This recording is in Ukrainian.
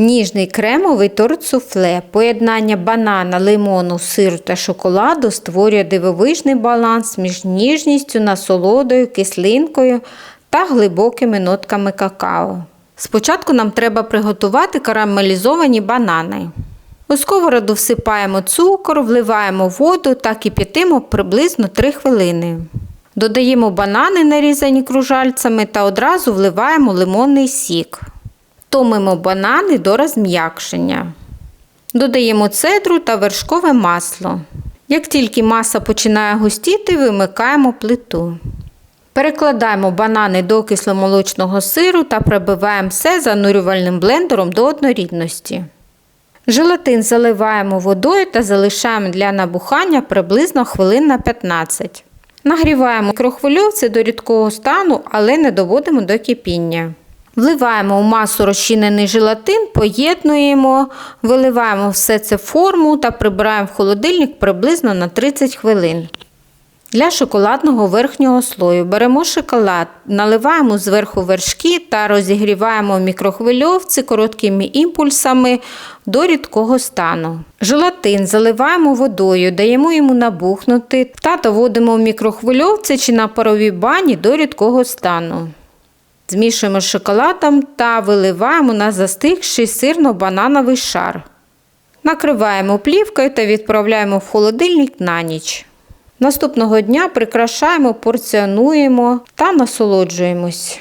Ніжний кремовий торт суфле. Поєднання банана, лимону, сиру та шоколаду створює дивовижний баланс між ніжністю, насолодою, кислинкою та глибокими нотками какао. Спочатку нам треба приготувати карамелізовані банани. У сковороду всипаємо цукор, вливаємо воду та кип'ятимо приблизно 3 хвилини. Додаємо банани, нарізані кружальцями, та одразу вливаємо лимонний сік. Томимо банани до розм'якшення. Додаємо цедру та вершкове масло. Як тільки маса починає густіти, вимикаємо плиту. Перекладаємо банани до кисломолочного сиру та прибиваємо все занурювальним блендером до однорідності. Желатин заливаємо водою та залишаємо для набухання приблизно хвилин на 15. Нагріваємо мікрохвильовці до рідкого стану, але не доводимо до кипіння. Вливаємо в масу розчинений желатин, поєднуємо, виливаємо все це в форму та прибираємо в холодильник приблизно на 30 хвилин. Для шоколадного верхнього слою беремо шоколад, наливаємо зверху вершки та розігріваємо в мікрохвильовці короткими імпульсами до рідкого стану. Желатин заливаємо водою, даємо йому набухнути та доводимо в мікрохвильовці чи на паровій бані до рідкого стану. Змішуємо з шоколадом та виливаємо на застигший сирно-банановий шар. Накриваємо плівкою та відправляємо в холодильник на ніч. Наступного дня прикрашаємо, порціонуємо та насолоджуємось.